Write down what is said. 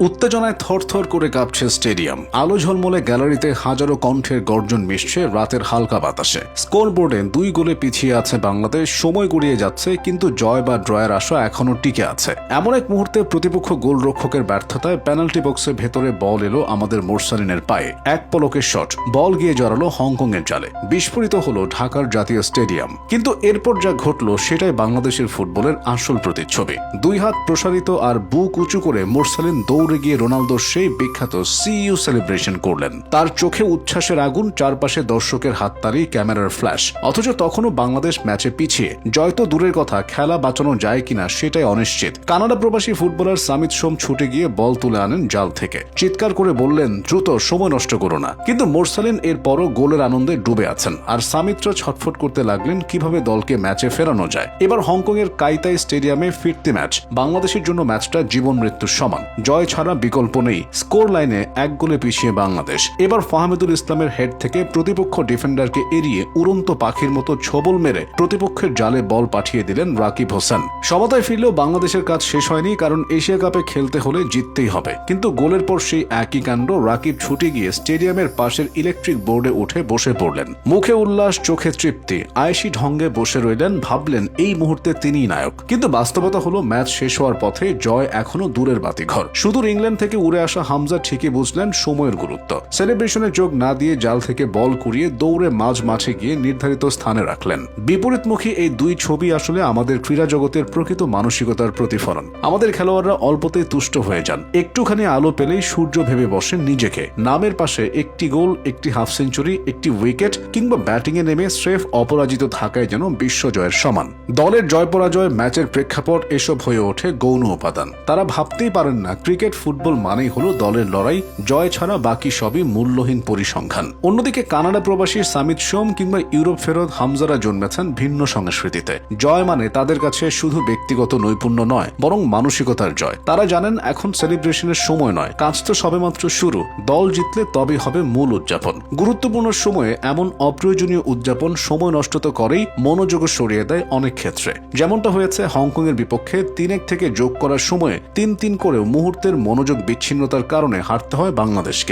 উত্তেজনায় থরথর করে কাঁপছে স্টেডিয়াম। আলো ঝলমলে গ্যালারিতে হাজারো কণ্ঠের গর্জন মিশছে রাতের হালকা বাতাসে। স্কোর বোর্ডে দুই গোলে পিছিয়ে আছে বাংলাদেশ, সময় গড়িয়ে যাচ্ছে, কিন্তু জয় বা ড্রয়ের আশা এখনও টিকে আছে। এমন এক মুহূর্তে প্রতিপক্ষ গোলরক্ষকের ব্যর্থতায় পেনাল্টি বক্সের ভেতরে বল এলো আমাদের মোরসালিনের পায়ে। এক পলকের শট, বল গিয়ে জড়ালো হংকং এর জালে। বিস্ফোরিত হলো ঢাকার জাতীয় স্টেডিয়াম। কিন্তু এরপর যা ঘটলো সেটাই বাংলাদেশের ফুটবলের আসল প্রতিচ্ছবি। দুই হাত প্রসারিত আর বুক উঁচু করে মোরসালিন দৌড়ে গিয়ে রোনালদোর সেই বিখ্যাত সিইউ সেলিব্রেশন করলেন। তার চোখে উচ্ছ্বাসের আগুন, চারপাশে দর্শকের হাততালি, ক্যামেরার ফ্ল্যাশ। অথচ তখনও বাংলাদেশ ম্যাচে পিছিয়ে। জয় তো দূরের কথা, খেলা বাঁচানো যায় কিনা সেটাই অনিশ্চিত। কানাডা প্রবাসী ফুটবলার সামিত সোম ছুটে গিয়ে বল তুলে আনেন জাল থেকে। চিৎকার করে বললেন, দ্রুত, সময় নষ্ট করো না। কিন্তু মোরসালিন এরপরও গোলের আনন্দে ডুবে আছেন। আর সামিত্রা ছটফট করতে লাগলেন, কীভাবে দলকে ম্যাচে ফেরানো যায়? এবার হংকং এর কাইতাই স্টেডিয়ামে ফিরতি ম্যাচ। বাংলাদেশের জন্য ম্যাচটা জীবন মৃত্যুর সমান। জয় ছাড়া বিকল্প নেই। স্কোর লাইনে এক গোলে পিছিয়ে বাংলাদেশ। এবার ফাহমেদুল ইসলামের হেড থেকে প্রতিপক্ষ ডিফেন্ডারকে এড়িয়ে উড়ন্ত পাখির মতো ছবল মেরে প্রতিপক্ষের জালে বল পাঠিয়ে দিলেন রাকিব হোসেন। সমতায় ফিরলেও বাংলাদেশের কাজ শেষ হয়নি, কারণ এশিয়া কাপে খেলতে হলে জিততেই হবে। কিন্তু গোলের পর সেই একই কাণ্ড রাকিব ছুটে গিয়ে স্টেডিয়ামের পাশের ইলেকট্রিক বোর্ডে উঠে বসে পড়লেন। মুখে উল্লাস, চোখে তৃপ্তি, আয়েশি ঢঙ্গে বসে রইলেন, ভাবলেন এই মুহূর্তে তিনিই নায়ক। কিন্তু বাস্তবতা হলো, ম্যাচ শেষ হওয়ার পথে জয় এখনও দূরের বাতিঘর। সুদূর ইংল্যান্ড থেকে উড়ে আসা হামজা ঠিকই বুঝলেন সময়ের গুরুত্ব। সেলিব্রেশনে যোগ না দিয়ে জাল থেকে বল কুড়িয়ে দৌড়ে মাঝ মাঠে গিয়ে নির্ধারিত স্থানে রাখলেন। বিপরীতমুখী এই দুই ছবি আসলে আমাদের ক্রীড়া জগতের প্রকৃত মানসিকতার প্রতিফলন। আমাদের খেলোয়াড়রা অল্পতেই তুষ্ট হয়ে যান। একটুখানি আলো পেলেই সূর্য ভেবে বসেন নিজেকে। নামের পাশে একটি গোল, একটি হাফ সেঞ্চুরি, একটি উইকেট কিংবা ব্যাটিংয়ে নেমে স্রেফ অপরাজিত থাকায় যেন বিশ্বজয়ের সমান। দলের জয় পরাজয়, ম্যাচের প্রেক্ষাপট এসব হয়ে ওঠে গৌণ উপাদান। তারা ভাবতেই পারেন না, ক্রিকেট ফুটবল মানেই হলো দলের লড়াই, জয় ছাড়া বাকি সবই মূল্যহীন পরিসংখ্যান। অন্যদিকে কানাডা প্রবাসী সামিত সোম কিংবা ইউরোপ ফেরত হামজারা জন্মেছেন ভিন্ন সংস্কৃতিতে। জয় মানে তাদের কাছে শুধু ব্যক্তিগত নৈপুণ্য নয়, বরং মানসিকতার জয়। তারা জানেন এখন সেলিব্রেশনের সময় নয়, কাজ তো সবেমাত্র শুরু, দল জিতলে তবে হবে মূল উদযাপন। গুরুত্বপূর্ণ সময়ে এমন অপ্রয়োজনীয় উদযাপন সময় নষ্ট তো করেই মনোযোগ সরিয়ে দেয় অনেক ক্ষেত্রে। যেমনটা হয়েছে হংকং এর বিপক্ষে তিনেক থেকে যোগ করার সময়ে তিন তিন করেও মুহূর্তের মনোযোগ বিচ্ছিন্নতার কারণে হারতে হয় বাংলাদেশকে।